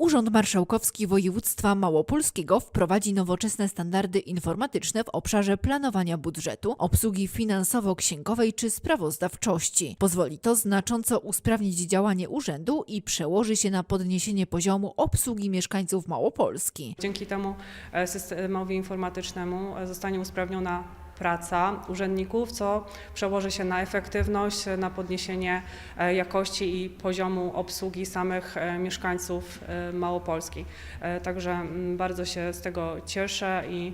Urząd Marszałkowski Województwa Małopolskiego wprowadzi nowoczesne standardy informatyczne w obszarze planowania budżetu, obsługi finansowo-księgowej czy sprawozdawczości. Pozwoli to znacząco usprawnić działanie urzędu i przełoży się na podniesienie poziomu obsługi mieszkańców Małopolski. Dzięki temu e, systemowi informatycznemu e, zostanie usprawniona praca urzędników, co przełoży się na efektywność, na podniesienie e, jakości i poziomu obsługi samych e, mieszkańców e, Małopolski. Także mm, bardzo się z tego cieszę i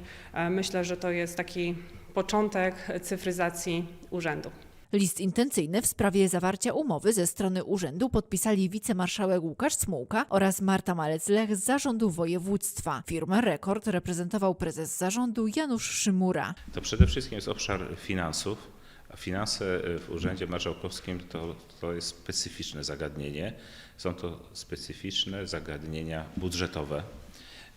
myślę, że to jest taki początek cyfryzacji urzędu. List intencyjny w sprawie zawarcia umowy ze strony urzędu podpisali wicemarszałek Łukasz Smułka oraz Marta Malec-Lech z zarządu województwa. Firmę Rekord reprezentował prezes zarządu Janusz Szymura. To przede wszystkim jest obszar finansów. A finanse w Urzędzie Marszałkowskim to, to jest specyficzne zagadnienie. Są to specyficzne zagadnienia budżetowe.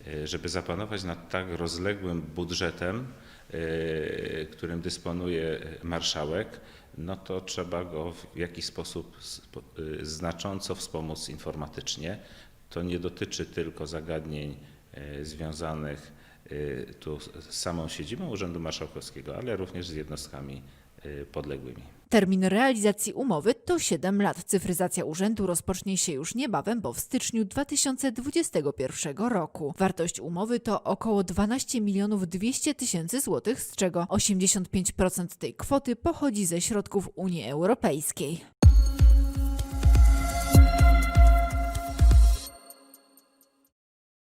E, Żeby zapanować nad tak rozległym budżetem, e, którym dysponuje marszałek, no to trzeba go w jakiś sposób spo- e, znacząco wspomóc informatycznie. To nie dotyczy tylko zagadnień e, związanych e, tu z samą siedzibą Urzędu Marszałkowskiego, ale również z jednostkami podległymi. Termin realizacji umowy to 7 lat. Cyfryzacja urzędu rozpocznie się już niebawem, bo w styczniu 2021 roku. Wartość umowy to około 12 milionów 200 tysięcy złotych, z czego 85% tej kwoty pochodzi ze środków Unii Europejskiej.